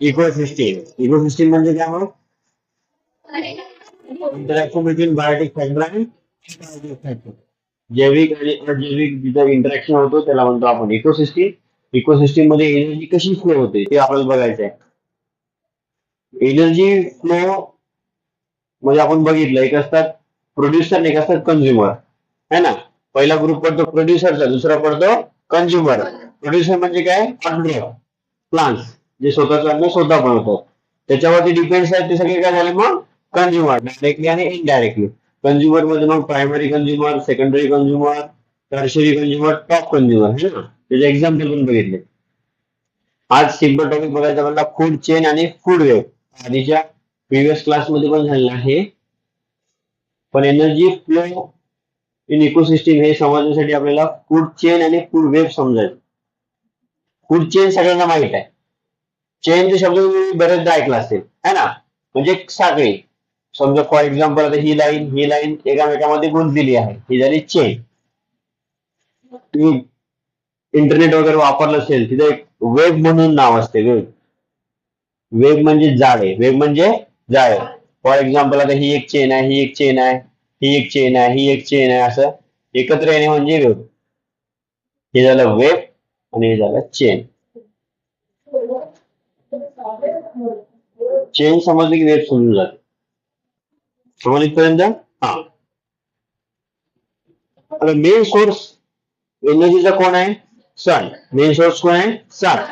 Ecosystem ecosystem म्हणजे interaction between biotic factor जैविक आणि अजैविक जिथं इंटरॅक्शन होतो, त्याला म्हणतो आपण इकोसिस्टीम इकोसिस्टीम मध्ये एनर्जी कशी फ्लो होते, ते आपल्याला बघायचं आहे. एनर्जी फ्लो म्हणजे आपण बघितलं, एक असतात प्रोड्युसर एक असतात है ना? पहिला ग्रुप पडतो प्रोड्युसरचा दुसरा पडतो कन्झ्युमर प्रोड्युसर म्हणजे काय? प्लांट्स जे स्वतःचं अन्न स्वतः बनवतात त्याच्यावरती डिपेंड्स आहेत ते सगळे काय झाले मग? कन्झ्युमर डायरेक्टली आणि इनडायरेक्टली कन्झ्युमरमध्ये मग primary consumer secondary consumer tertiary consumer top consumer हे ना? त्याचे एक्झाम्पल पण बघितले. आज सिंपल टॉपिक बघायचा म्हणला फूड चेन आणि फूड वेव आधीच्या प्रिव्हियस क्लासमध्ये पण झालेला आहे. पण एनर्जी फ्लो इन इकोसिस्टीम हे समजण्यासाठी आपल्याला फूड चेन आणि फूड वेब समजायचं. फूड चेन सगळ्यांना माहीत आहे. चेनचे शब्द तुम्ही बरेचदा ऐकला असेल है ना? म्हणजे साखळी समजा फॉर एक्झाम्पल आता ही लाईन ही लाईन एकामेकामध्ये गुंतलेली आहे. ही झाली चेन तुम्ही इंटरनेट वगैरे वापरलं असेल तिथे एक वेब म्हणून नाव असते वेब वेब म्हणजे जाळे. वेब म्हणजे जाळे. फॉर एक्झाम्पल आता ही एक चेन आहे ही एक चेन आहे. ही एक चेन आहे ही एक चेन आहे असं एकत्र येणे म्हणजे वेब हे झालं वेब आणि हे झालं चेन चेन समजली की वेब समजून जाते. समजली इथपर्यंत? हा. आता मेन सोर्स एनर्जीचा कोण आहे? सन मेन सोर्स कोण आहे? सन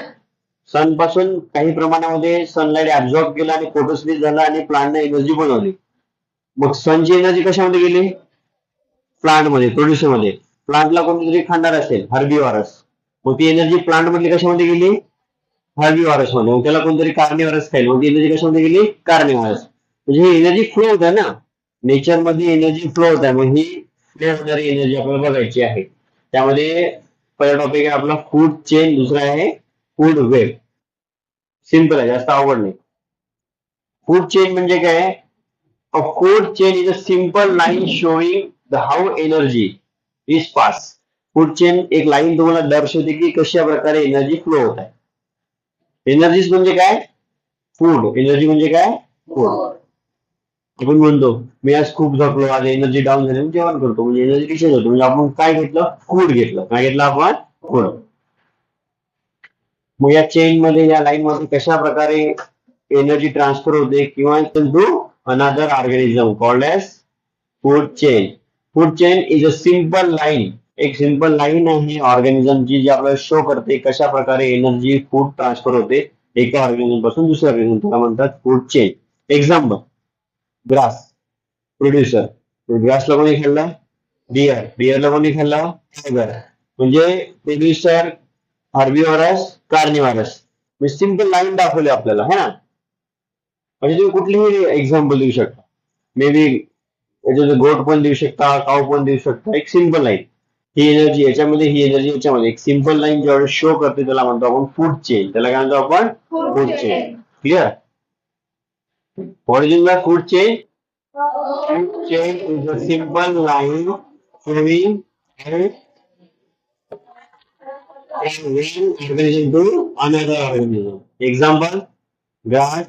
सनपासून काही प्रमाणामध्ये सनलाईट ऍब्झॉर्ब केला आणि फोटोसिस झाला आणि प्लांटने एनर्जी बनवली. मग संजय एनर्जी कशामध्ये गेली? प्लांटमध्ये प्रोड्युसरमध्ये. प्लांटला कोणतरी खाणार असेल हर्बीवारस मग ती एनर्जी प्लांट मधली कशामध्ये गेली? हर्बीवारसमध्ये मग त्याला कोणतरी कार्निवारस खाईल. मग ती एनर्जी कशामध्ये गेली? कार्निवारस म्हणजे ही एनर्जी फ्लो होत आहे ना. नेचरमध्ये एनर्जी फ्लो होत. आहे मग ही फ्लो होणारी एनर्जी आपल्याला बघायची आहे. त्यामध्ये पहिला टॉपिक आहे आपला फूड चेन दुसरा आहे फूड वेब सिंपल आहे. जास्त आवड नाही. फूड चेन म्हणजे काय? A food chain is a simple line showing the how energy is pass food chain एक लाईन तुम्हाला दर्शवते की कशा प्रकारे एनर्जी फ्लो होत आहे. एनर्जीज म्हणजे काय? फ़ूड एनर्जी म्हणजे काय? फ़ूड आपण म्हणतो मी आज खूप झोपलो आज एनर्जी डाऊन झाली मी जेवण करतो. म्हणजे एनर्जी कशी होतो? म्हणजे आपण काय घेतलं? फ़ूड घेतलं. काय घेतलं आपण? फ़ूड मग या चेन मध्ये या लाईन मध्ये कशा प्रकारे एनर्जी ट्रान्सफर होते किंवा another organism called as food chain food chain is a simple line एक सिम्पल लाईन आहे ऑर्गॅनिझमची जी आपल्याला शो करते, कशा प्रकारे एनर्जी फ़ूड ट्रान्सफर होते, एका ऑर्गॅनिझम पासून दुसऱ्या ऑर्गॅनिझम त्याला म्हणतात food chain example grass producer ग्रासला कोणी खाल्ला? डिअर डिअरला कोणी खाल्ला? टायगर म्हणजे प्रोड्युसर हार्बिवरस कार्निवारस. म्हणजे सिम्पल लाईन दाखवली आपल्याला, है ना? म्हणजे तुम्ही कुठलीही एक्झाम्पल देऊ शकता. मे बी याच्यात गोट पण देऊ शकता काव पण देऊ शकता एक सिम्पल लाईन ही एनर्जी याच्यामध्ये ही एनर्जी याच्यामध्ये. एक सिम्पल लाईन जेवढं शो करते त्याला म्हणतो आपण फ़ूड चेन त्याला काय म्हणतो आपण? Food chain clear original food chain food chain? Is a simple line flowing and from one organism to another organism. Example, grass.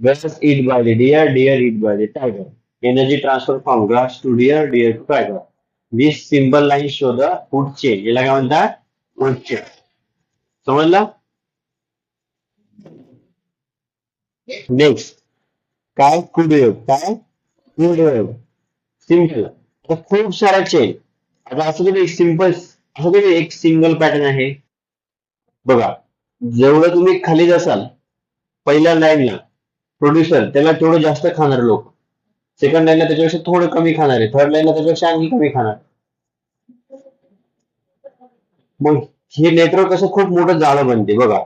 Grass eat by the deer, deer eat by the tiger. Energy transfer from grass to deer, deer to tiger. This simple line show the food chain. याला काय म्हणतात food chain. समजला next काय food web काय food web simple आता खूप साऱ्या chain आता असं एक सिम्पल असं तरी एक सिंगल पॅटर्न आहे बघा जेवढं तुम्ही खाली जासाल पहिल्या लाईनला प्रोड्युसर त्याला तेवढं जास्त खाणार लोक. सेकंड लाईनला त्याच्यापेक्षा थोडं कमी खाणार आहे. थर्ड लाईनला त्याच्यापेक्षा आणखी कमी खाणार. मग हे नेटवर्क असं खूप मोठं जाळं बनते बघा.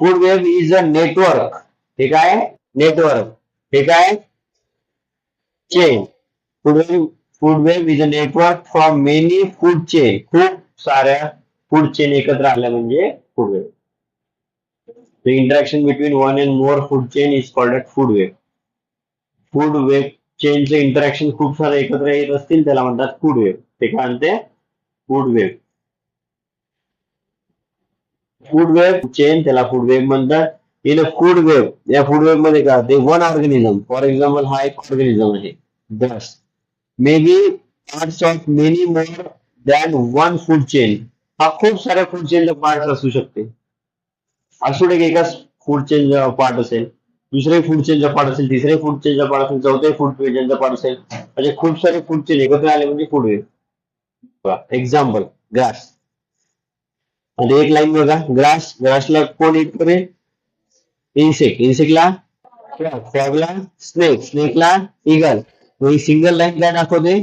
Food web is a network हे काय? नेटवर्क हे काय? Chain food web food web is a network from many food chain खूप साऱ्या फूड चेन एकत्र आल्या म्हणजे food web The interaction between one and more food chain is called as food wave. Food web चेनचे interaction खूप सारे एकत्र येत असतील, त्याला म्हणतात फ़ूड वेव ते काय म्हणते? Food web food web chain त्याला फ़ूड वेब म्हणतात. इन अ फ़ूड वेब या फ़ूड वेब मध्ये काय ते वन ऑर्गॅनिझम फॉर एक्झाम्पल हा एक ऑर्गॅनिझम आहे. This may be parts of many more than one food chain हा खूप साऱ्या फ़ूड चेनचा पार्ट असू शकते. की एकाच फ़ूड चेनचा पार्ट असेल. दुसरे फ़ूड चेनचा पार्ट असेल, तिसरे फ़ूड चेनचा पार्ट असेल, चौथे फ़ूड चेनचा पार्ट असेल. म्हणजे खूप सारे फ़ूड चेन एकत्र आले म्हणजे फ़ूड वेब एक्झाम्पल ग्रास आणि एक लाईन बघा ग्रास ग्रासला कोण इट करेल? इन्सेक्ट इन्सेक्टला फ्रॉगला स्नेक स्नेकला इगल ही सिंगल लाईन काय दाखवते?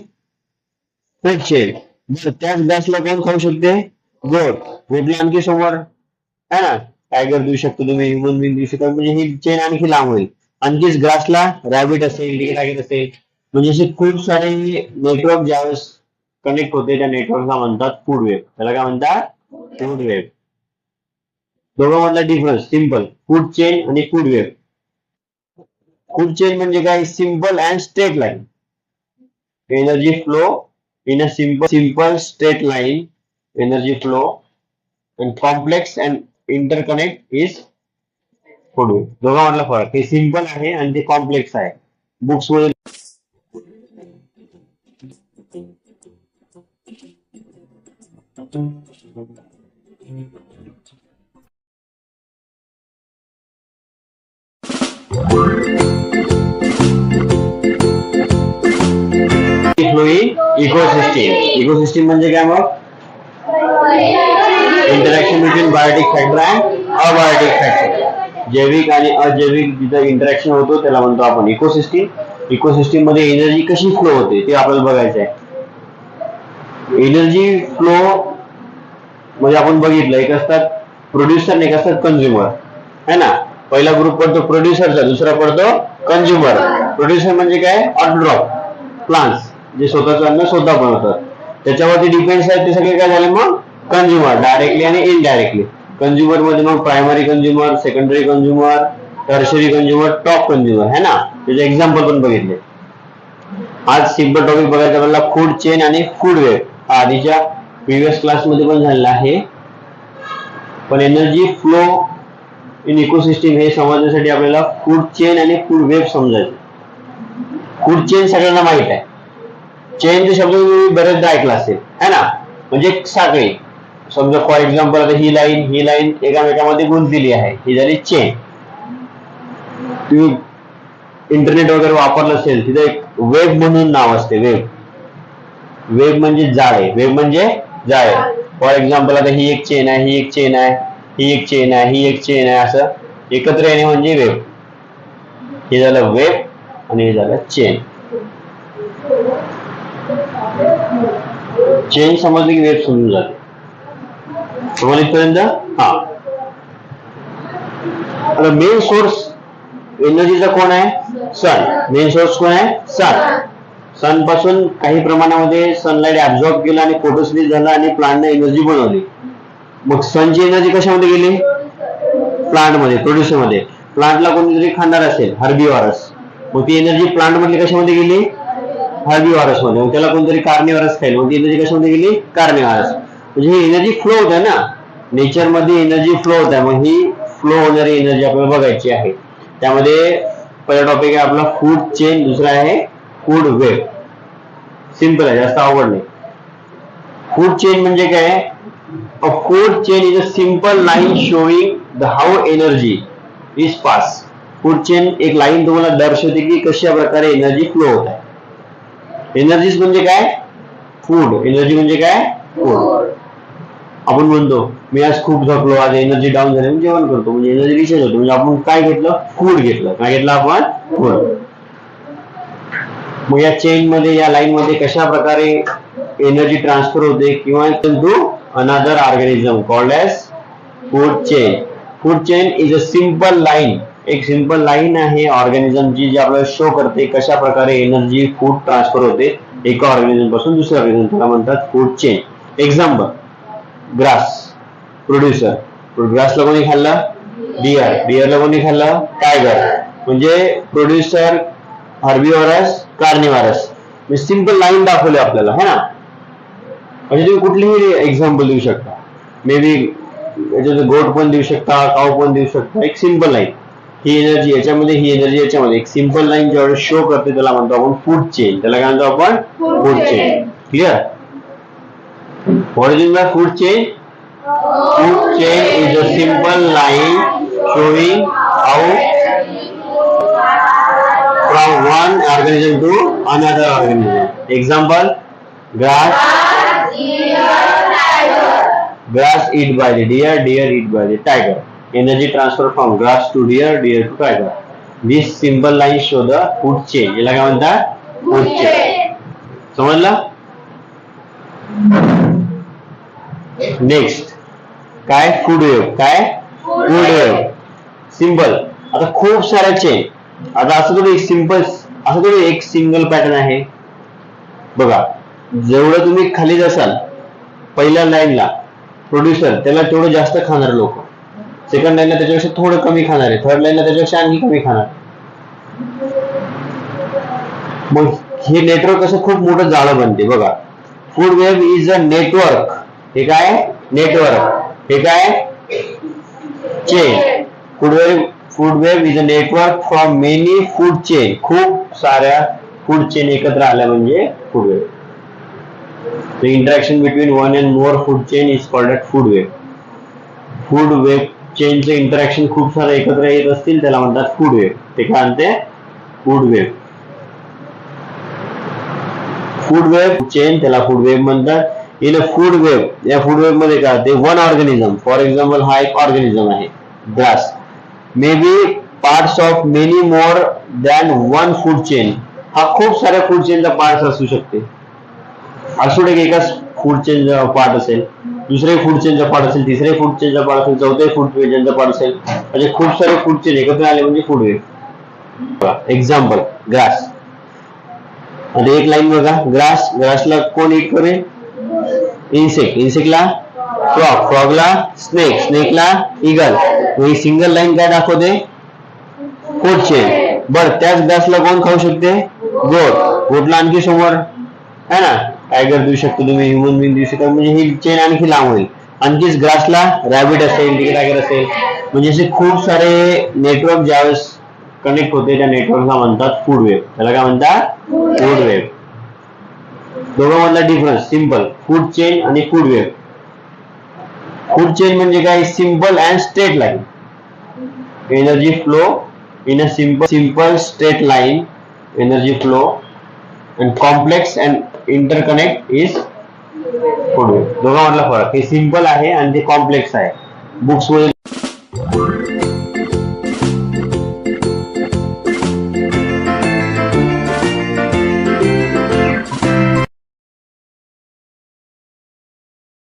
फ़ूड चेन त्याच ग्रासला कोण खाऊ शकते? गोट गोटला आणखी समोर है. ना टायगर देऊ शकतो तुम्ही ह्युमन बिंग देऊ शकता. म्हणजे ही चेन आणखी लांब होईल. आणखीच ग्रासला रॅबिट असेल टायगर असेल, म्हणजे असे खूप सारे नेटवर्क ज्यावेळेस कनेक्ट होते, त्या नेटवर्कला म्हणतात फ़ूड वेब त्याला काय म्हणतात? फ़ूड वेब दोघांमधला डिफरन्स सिम्पल फ़ूड चेन आणि फ़ूड वेब फ़ूड चेन म्हणजे काय? Simple and straight line energy flow in a simple simple straight line energy flow and complex and interconnect is दोघांमधला फरक. हे ते कॉम्प्लेक्स आहे. बुक्स मध्ये ecosystem ecosystem म्हणजे काय मग? Interaction between biotic factor and abiotic factor जैविक आणि अजैविक जिथं इंटरॅक्शन होतो त्याला म्हणतो आपण इकोसिस्टीम इकोसिस्टीममध्ये एनर्जी कशी फ्लो होते ते आपल्याला बघायचं आहे. एनर्जी फ्लो म्हणजे आपण बघितलं एक असतात प्रोड्युसर एक असतात कंझ्युमर है ना? पहिला ग्रुप पडतो प्रोड्युसरचा दुसरा पडतो कंझ्युमर प्रोड्युसर म्हणजे काय? ऑटड्रॉप प्लांट्स जे स्वतःचं अन्न स्वतः बनवतात. त्याच्यावरती डिपेंड्स आहेत ते सगळे काय झाले मग? कंझ्युमर डायरेक्टली आणि इनडायरेक्टली कंझ्युमरमध्ये मग primary consumer secondary consumer tertiary consumer top consumer है ना? त्याचे एक्झाम्पल पण बघितले. आज सिंपल टॉपिक बघायचा आपल्याला फूड चेन आणि फूड वेब हा आधीच्या प्रिव्हियस क्लासमध्ये पण झालेला आहे. पण एनर्जी फ्लो इन इकोसिस्टीम हे समजण्यासाठी आपल्याला फूड चेन आणि फूड वेब समजायचं. फूड चेन सगळ्यांना माहीत आहे. चेन शब्द तुम्ही बरेचदा ऐकला असेल है ना? म्हणजे साखळी. समजा फॉर एक्झाम्पल आता ही लाईन ही लाईन एकामेकामध्ये गुंतलेली आहे. ही झाली चेन तुम्ही इंटरनेट वगैरे वापरलं असेल, तिथे एक वेब म्हणून नाव असते वेब वेब म्हणजे जाळे. वेब म्हणजे जाळे. फॉर एक्झाम्पल आता ही एक चेन आहे, ही एक चेन आहे, ही एक चेन आहे, ही एक चेन आहे, असं एकत्र येणे म्हणजे वेब हे झालं वेब आणि हे झालं चेन चेन समजली की वेब समजून जाते. समजलं इथपर्यंत हा आता मेन सोर्स एनर्जीचा कोण आहे सन मेन सोर्स कोण आहे सन सनपासून काही प्रमाणामध्ये सनलाईट ऍब्झॉर्ब केलं आणि फोटोसिलिस झाला आणि प्लांटने एनर्जी बनवली मग सनची एनर्जी कशामध्ये गेली प्लांटमध्ये प्रोड्युसरमध्ये प्लांटला कोणीतरी खाणार असेल हर्बिवारस मग ती एनर्जी प्लांट मधली कशामध्ये गेली हर्बिवारसमध्ये मग त्याला कोणतरी कार्निवारस खाईल मग ती एनर्जी कशामध्ये गेली कार्निवारस ही एनर्जी फ्लो होत आहे ना? नेचर मध्ये एनर्जी फ्लो होत. आहे मग ही फ्लो होणारी एनर्जी आपल्याला बघायची आहे. त्यामध्ये पहिला टॉपिक आहे आपला फ़ूड चेन दुसरा आहे फ़ूड वेब सिम्पल आहे, जास्त अवघड नाही. फ़ूड चेन म्हणजे काय? A food chain is a simple line showing the how energy is pass food chain एक लाईन तुम्हाला दर्शवते की कशा प्रकारे एनर्जी फ्लो होत म्हणजे काय? फ़ूड एनर्जी फ़ूड आपण म्हणतो मी आज खूप झोपलो आज एनर्जी डाऊन झाली मी जेवण करतो म्हणजे एनर्जी रिचार्ज होतो. म्हणजे आपण काय घेतलं? फूड घेतलं. काय घेतलं आपण? फूड मग या चेन मध्ये या लाईन मध्ये कशा प्रकारे एनर्जी ट्रान्सफर होते किंवा to another organism called as food chain food chain is a simple line एक सिंपल लाईन आहे ऑर्गॅनिझमची जी आपल्याला शो करते कशा प्रकारे एनर्जी फूड ट्रान्सफर होते. एका ऑर्गॅनिझमपासून दुसऱ्या ऑर्गॅनिझम त्याला म्हणतात food chain example grass producer ग्रासला कोणी खाल्लं? डिअर डिअरला कोणी खाल्लं? टायगर म्हणजे producer herbivorous carnivorous simple line दाखवली आपल्याला है ना? म्हणजे तुम्ही कुठलीही एक्झाम्पल देऊ शकता. मे बी याच्यात गोट पण देऊ शकता काव पण देऊ शकता. एक सिम्पल लाईन ही एनर्जी याच्यामध्ये ही एनर्जी याच्यामध्ये. एक सिम्पल लाईन जेवढं शो करते त्याला म्हणतो आपण फ़ूड चेन त्याला काय म्हणतो आपण? Food. Chain clear Origin by food chain. Food chain is a simple line showing how from one organism to another organism. Example, grass. Grass eat by the deer, deer eat by the tiger. Energy transfer from grass to deer, deer to tiger. This simple line show the food chain. याला काय म्हणतात food chain समजलं next काय? Food web काय? Food web simple आता खूप साऱ्या chain आता असं थोडी एक सिंपल असं थोडी एक सिंगल पॅटर्न आहे. बघा. जेवढं तुम्ही खाली जासाल पहिल्या लाईनला प्रोड्युसर त्याला तेवढं जास्त खाणार लोक. सेकंड लाईनला त्याच्यापेक्षा थोडं कमी खाणार आहे. थर्ड लाईनला त्याच्यापेक्षा आणखी कमी खाणार. मग हे नेटवर्क असं खूप मोठं जाळं बनते. बघा. Food web is a network हे काय नेटवर्क हे काय chain food web is a network from many food chain खूप साऱ्या फ़ूड चेन एकत्र food web The interaction between one and more food chain is called at food web. Food web चेनचे interaction खूप सारे एकत्र येत असतील, त्याला म्हणतात फ़ूड वेब ते काय म्हणते? Food web food web chain food web म्हणतात. इन अ फ़ूड वेब या फ़ूड वेब मध्ये काय, ते वन ऑर्गॅनिझम फॉर एक्झाम्पल हा एक ऑर्गॅनिझम आहे grass may be parts of many more than one food chain हा खूप साऱ्या फ़ूड चेनचा पार्ट असू शकते. असू दे की एकाच फ़ूड चेनचा पार्ट असेल, दुसरे फ़ूड चेनचा पार्ट असेल, तिसरे फ़ूड चेनचा पार्ट असेल, चौथे फ़ूड चेनचा पार्ट असेल. म्हणजे खूप सारे फ़ूड चेन एकत्र आले म्हणजे फ़ूड वेब एक्झाम्पल ग्रास एक लाईन बघा ग्रास ग्रासला कोण इट करेल? इन्सेक्ट इन्सेक्टला फ्रॉग फ्रॉगला स्नेक स्नेकला इगल ही सिंगल लाईन काय दाखवते चेन बर त्याच ग्रासला कोण खाऊ शकते? गोट गोटला आणखी समोर है ना? टायगर देऊ शकतो तुम्ही ह्युमन बिंग देऊ शकता. म्हणजे ही चेन आणखी लांब होईल. आणखीच ग्रासला रॅबिट असेल, तिकडे टायगर असेल. म्हणजे असे खूप सारे नेटवर्क ज्यावेळेस कनेक्ट होते, त्या नेटवर्कला म्हणतात फ़ूड वेब त्याला काय म्हणतात? फ़ूड वेब दोघांमधला डिफरन्स सिम्पल फ़ूड चेन आणि फ़ूड वेब फ़ूड चेन म्हणजे काय? Simple straight line energy flow in a simple simple straight line energy flow and complex and interconnect is food web दोघांमधला फरक. हे simple आहे आणि ते complex आहे.